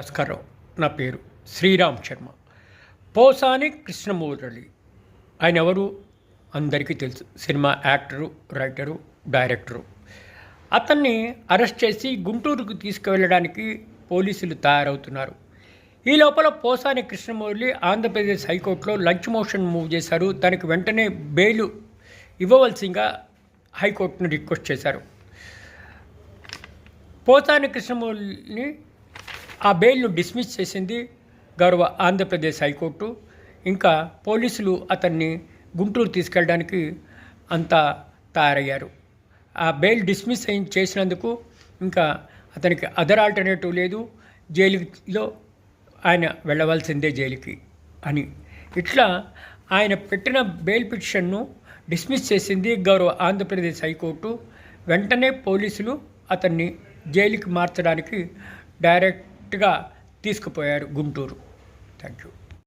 నమస్కారం నా పేరు శ్రీరామ్ శర్మ. పోసాని కృష్ణమూరళి. ఆయన ఎవరు అందరికీ తెలుసు. Cinema actor writer director. అతన్ని అరెస్ట్ చేసి గుంటూరుకు తీసుకువెళ్ళడానికి పోలీసులు తయారవుతున్నారు. ఈ లోపల పోసాని కృష్ణమూర్తి ఆంధ్రప్రదేశ్ హైకోర్టులో లంచ్ మోషన్ మూవ్ చేశారు. తనకు వెంటనే బెయిల్ ఇవ్వవలసిందిగా హైకోర్టును రిక్వెస్ట్ చేశారు. పోసాని కృష్ణమూర్తిని ఆ బెయిల్ను డిస్మిస్ చేసింది గౌరవ ఆంధ్రప్రదేశ్ హైకోర్టు. ఇంకా పోలీసులు అతన్ని గుంటూరు తీసుకెళ్ళడానికి అంతా తయారయ్యారు. ఆ బెయిల్ డిస్మిస్ అయిన చేసినందుకు ఇంకా అతనికి అదర్ ఆల్టర్నేటివ్ లేదు. జైలులో ఆయన వెళ్ళవలసిందే జైలుకి అని. ఇట్లా ఆయన పెట్టిన బెయిల్ పిటిషన్ను డిస్మిస్ చేసింది గౌరవ ఆంధ్రప్రదేశ్ హైకోర్టు. వెంటనే పోలీసులు అతన్ని జైలుకి మార్చడానికి డైరెక్ట్ డైరెక్ట్గా తీసుకుపోయారు గుంటూరు. Thank you